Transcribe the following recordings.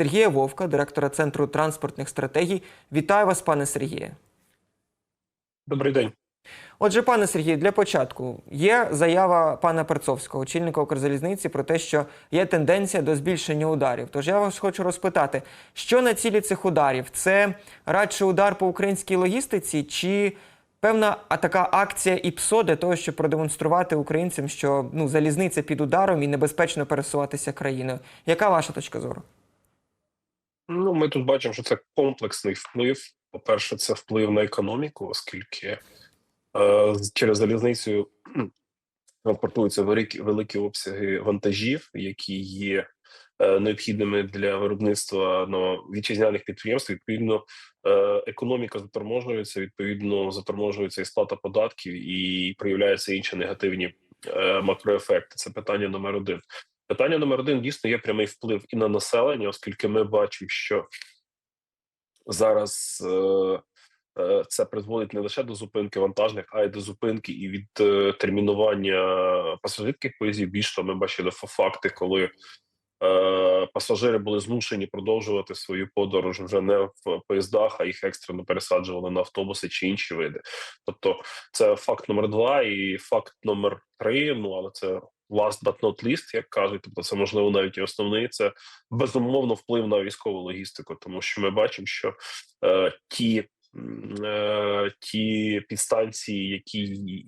Сергія Вовка, директора Центру транспортних стратегій. Вітаю вас, пане Сергіє. Добрий день. Отже, пане Сергію, для початку є заява пана Перцовського, очільника Укрзалізниці, про те, що є тенденція до збільшення ударів. Тож я вас хочу розпитати, що на цілі цих ударів? Це радше удар по українській логістиці, чи певна а, така акція ІПСО для того, щоб продемонструвати українцям, що ну залізниця під ударом і небезпечно пересуватися країною? Яка ваша точка зору? Ну, ми тут бачимо, що це комплексний вплив. По-перше, це вплив на економіку, оскільки е, через залізницю транспортуються великі, великі обсяги вантажів, які є е, необхідними для виробництва ну, вітчизняних підприємств. Відповідно, е, економіка заторможується, відповідно, заторможується і сплата податків, і проявляються інші негативні е, макроефекти. Це питання номер один. Питання номер один дійсно є прямий вплив і на населення, оскільки ми бачимо, що зараз е, е, це призводить не лише до зупинки вантажних, а й до зупинки і від е, термінування пасажирських поїздів. Більш того, ми бачили фа- факти, коли е, пасажири були змушені продовжувати свою подорож вже не в поїздах, а їх екстрено пересаджували на автобуси чи інші види. Тобто, це факт номер два, і факт номер три. Ну але це last but not least, як кажуть, тобто це можливо навіть і основний. Це безумовно вплив на військову логістику, тому що ми бачимо, що е, ті. е, Ті підстанції, які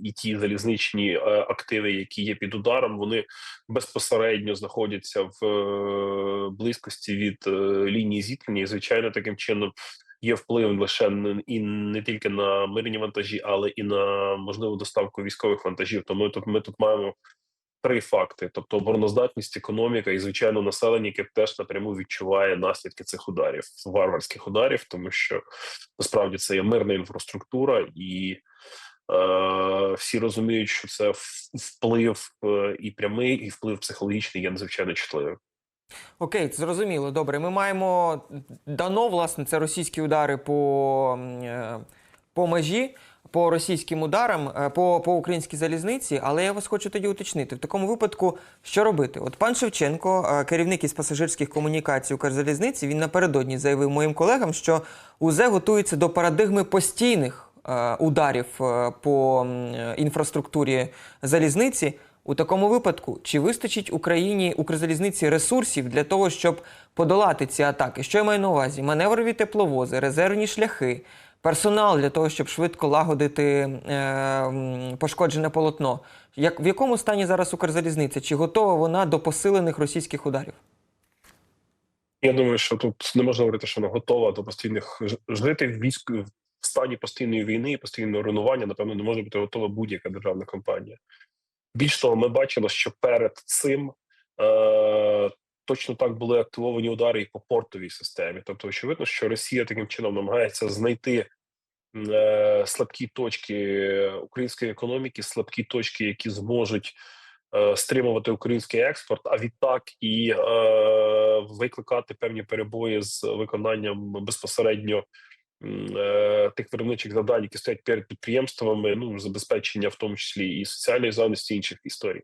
і ті залізничні е, активи, які є під ударом, вони безпосередньо знаходяться в е, близькості від лінії зіткнення. І звичайно, таким чином є вплив лише і не тільки на мирні вантажі, але і на можливу доставку військових вантажів. Тому тут ми тут маємо три факти: тобто обороноздатність, економіка і звичайно населення, яке теж напряму відчуває наслідки цих ударів, варварських ударів, тому що насправді це є мирна інфраструктура, і е, всі розуміють, що це вплив е, і прямий, і вплив психологічний є надзвичайно чутливим. Окей, це зрозуміло. Добре. Ми маємо дано, власне, це російські удари по, е, по межі, по російським ударам, е, по, по українській залізниці, але я вас хочу тоді уточнити. В такому випадку, що робити? От пан Шевченко, е, керівник із пасажирських комунікацій Укрзалізниці, він напередодні заявив моїм колегам, що УЗ готується до парадигми постійних е, ударів по інфраструктурі залізниці. У такому випадку, чи вистачить Україні Укрзалізниці ресурсів для того, щоб подолати ці атаки? Що я маю на увазі? Маневрові тепловози, резервні шляхи, персонал для того, щоб швидко лагодити е, пошкоджене полотно. Як в якому стані зараз Укрзалізниця? Чи готова вона до посилених російських ударів? Я думаю, що тут не можна говорити, що вона готова до постійних жити в військ в стані постійної війни і постійного руйнування. Напевно, не може бути готова будь-яка державна компанія. Більш того, ми бачили, що перед цим е, точно так були активовані удари і по портовій системі. Тобто, очевидно, що Росія таким чином намагається знайти е, слабкі точки української економіки, слабкі точки, які зможуть е, стримувати український експорт, а відтак і е, викликати певні перебої з виконанням безпосередньо е, тих виробничих завдань, які стоять перед підприємствами, ну забезпечення, в тому числі і соціальної захисті, інших історій.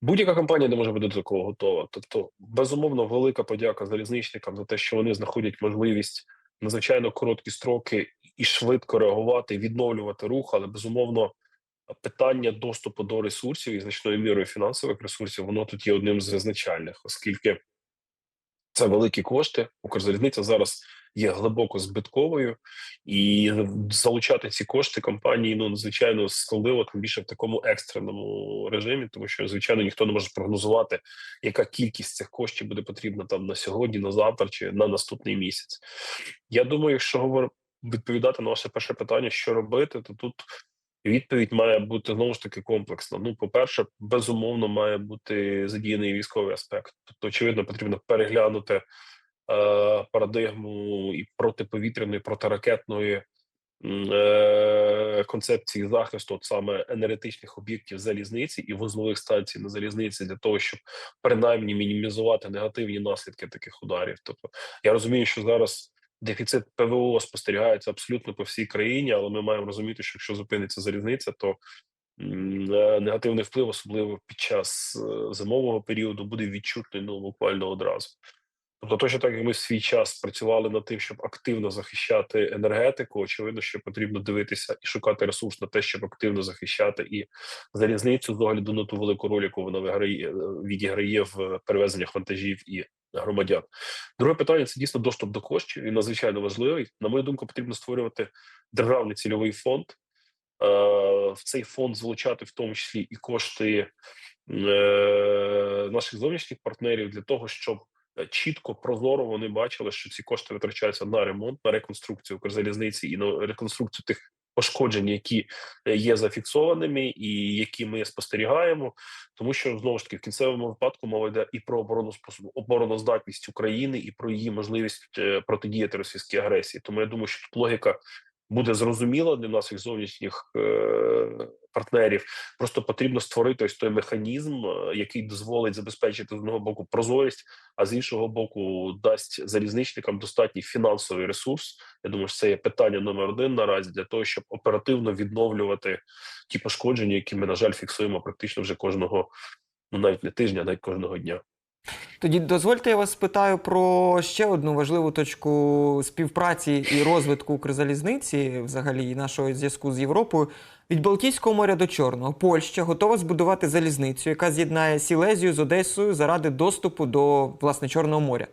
Будь-яка компанія не може бути до такого готова. Тобто, безумовно, велика подяка залізничникам за те, що вони знаходять можливість надзвичайно короткі строки і швидко реагувати, відновлювати рух, але безумовно. Питання доступу до ресурсів і значною мірою фінансових ресурсів, воно тут є одним з визначальних, оскільки це великі кошти. Укрзалізниця зараз є глибоко збитковою, і залучати ці кошти компанії ну надзвичайно складливо, тим більше в такому екстреному режимі, тому що звичайно ніхто не може прогнозувати, яка кількість цих коштів буде потрібна там на сьогодні, на завтра чи на наступний місяць. Я думаю, якщо говор відповідати на ваше перше питання, що робити, то тут. Відповідь має бути знову ж таки комплексна. Ну, по-перше, безумовно, має бути задіяний військовий аспект. Тобто, очевидно, потрібно переглянути парадигму і протиповітряної, протиракетної е, концепції захисту, от саме енергетичних об'єктів залізниці і вузлових станцій на залізниці для того, щоб принаймні мінімізувати негативні наслідки таких ударів. Тобто, я розумію, що зараз дефіцит ПВО спостерігається абсолютно по всій країні, але ми маємо розуміти, що якщо зупиниться залізниця, то е, негативний вплив, особливо під час е, зимового періоду, буде відчутний ну буквально одразу. Тобто, точно так як ми в свій час працювали над тим, щоб активно захищати енергетику, очевидно, що потрібно дивитися і шукати ресурс на те, щоб активно захищати і залізницю з огляду на ту велику роль, яку вона виграє відіграє в перевезеннях вантажів і громадян. Друге питання це дійсно доступ до коштів. Він надзвичайно важливий. На мою думку, потрібно створювати державний цільовий фонд. Е, В цей фонд залучати в тому числі і кошти е, наших зовнішніх партнерів для того, щоб е, чітко прозоро вони бачили, що ці кошти витрачаються на ремонт, на реконструкцію Укрзалізниці і на реконструкцію тих пошкоджень, які е, є зафіксованими, і які ми спостерігаємо, тому що знову ж таки в кінцевому випадку мова йде і про оборону обороноздатність України, і про її можливість е, протидіяти російській агресії. Тому я думаю, що тут логіка буде зрозуміла для наших зовнішніх е, партнерів. Просто потрібно створити ось той механізм, е, який дозволить забезпечити з одного боку прозорість, а з іншого боку дасть залізничникам достатній фінансовий ресурс. Я думаю, що це є питання номер один наразі для того, щоб оперативно відновлювати ті пошкодження, які ми на жаль фіксуємо практично вже кожного, ну навіть не тижня, а навіть кожного дня. Тоді дозвольте, я вас спитаю про ще одну важливу точку співпраці і розвитку Укрзалізниці, взагалі і нашого зв'язку з Європою. Від Балтійського моря до Чорного Польща готова збудувати залізницю, яка з'єднає Сілезію з Одесою заради доступу до власне Чорного моря.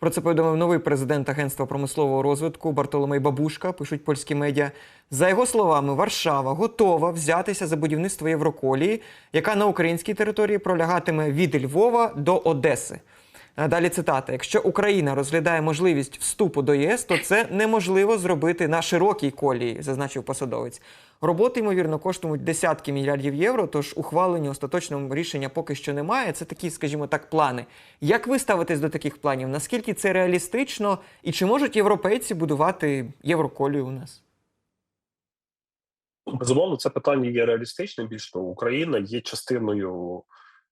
Про це повідомив новий президент Агентства промислового розвитку Бартоломей Бабушка. Пишуть польські медіа. За його словами, Варшава готова взятися за будівництво Євроколії, яка на українській території пролягатиме від Львова до Одеси. Далі цитата: якщо Україна розглядає можливість вступу до ЄС, то це неможливо зробити на широкій колії, зазначив посадовець. Роботи, ймовірно, коштують десятки мільярдів євро. Тож ухвалення остаточного рішення поки що немає. Це такі, скажімо так, плани. Як ви ставитесь до таких планів? Наскільки це реалістично, і чи можуть європейці будувати євроколію у нас? Безумовно, це питання є реалістичним. Більш того, Україна є частиною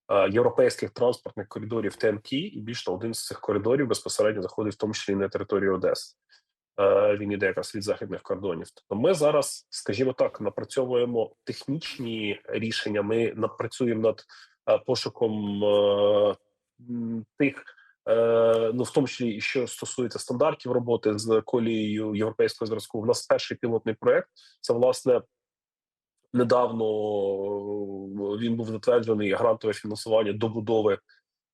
е, європейських транспортних коридорів ТНТ, і більш того, один з цих коридорів безпосередньо заходить в тому числі на територію Одеси. Е, він іде якраз від західних кордонів. Тобто ми зараз, скажімо так, напрацьовуємо технічні рішення. Ми напрацюємо над е, пошуком е, тих. Ну, в тому числі, і що стосується стандартів роботи з колією європейського зразку, у нас перший пілотний проект. Це власне недавно він був затверджений грантове фінансування добудови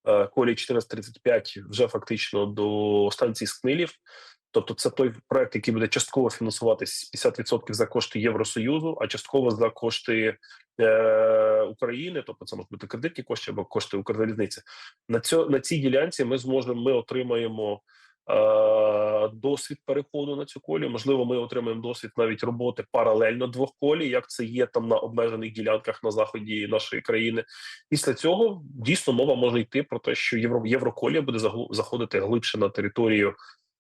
колії 1435 вже фактично до станції Скнилів. Тобто, це той проект, який буде частково фінансуватись 50% за кошти Євросоюзу, а частково за кошти е, України. Тобто, це можуть бути кредитні кошти або кошти Укрзалізниці. На цьо на цій ділянці ми зможемо. Ми отримаємо е, досвід переходу на цю колію. Можливо, ми отримаємо досвід навіть роботи паралельно двох колій, як це є там на обмежених ділянках на заході нашої країни. Після цього дійсно мова може йти про те, що євро євроколія буде заходити глибше на територію.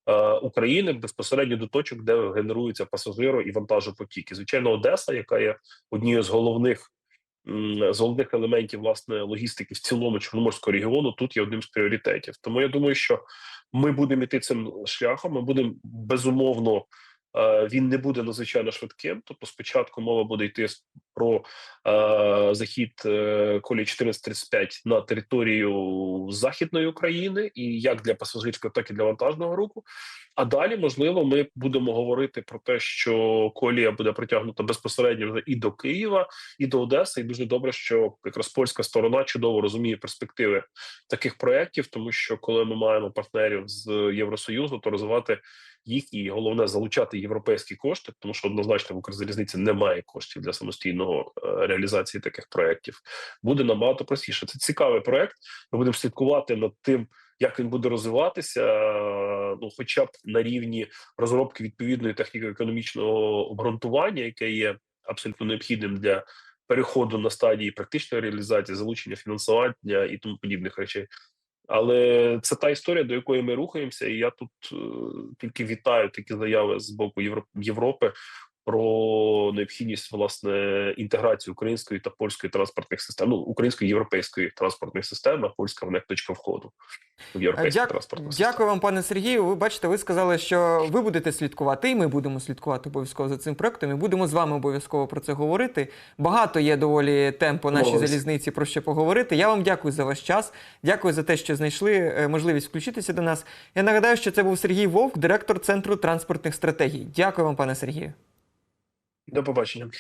Е, України безпосередньо до точок, де генеруються пасажиро і вантажопотіки. Звичайно, Одеса, яка є однією з головних з головних елементів власне логістики в цілому чорноморського регіону, тут є одним з пріоритетів. Тому я думаю, що ми будемо йти цим шляхом. Ми будемо безумовно. Е, Він не буде надзвичайно швидким. Тобто, спочатку мова буде йти про е, захід е, колії 1435 на територію західної України, і як для пасажирського, так і для вантажного руху. А далі, можливо, ми будемо говорити про те, що колія буде притягнута безпосередньо вже і до Києва, і до Одеси. І дуже добре, що якраз польська сторона чудово розуміє перспективи таких проєктів, тому що коли ми маємо партнерів з Євросоюзу, то розвивати їх і головне залучати європейські кошти, тому що однозначно в Укрзалізниці немає коштів для самостійного е, реалізації таких проєктів. Буде набагато простіше. Це цікавий проєкт. Ми будемо слідкувати над тим. Як він буде розвиватися, ну хоча б на рівні розробки відповідної техніко-економічного обґрунтування, яке є абсолютно необхідним для переходу на стадії практичної реалізації, залучення фінансування і тому подібних речей. Але це та історія, до якої ми рухаємося, і я тут е, тільки вітаю такі заяви з боку Євро- Європи про необхідність власне інтеграції української та польської транспортних систем, ну української європейської транспортних систем, а польська в них точка входу в європейську Дяк- транспортну систему. Дякую вам, пане Сергію. Ви бачите, ви сказали, що ви будете слідкувати, і ми будемо слідкувати обов'язково за цим проектом. І будемо з вами обов'язково про це говорити. Багато є доволі тем по нашій Домовились. залізниці про що поговорити. Я вам дякую за ваш час. Дякую за те, що знайшли е, можливість включитися до нас. Я нагадаю, що це був Сергій Вовк, директор Центру транспортних стратегій. Дякую вам, пане Сергію. До побачення.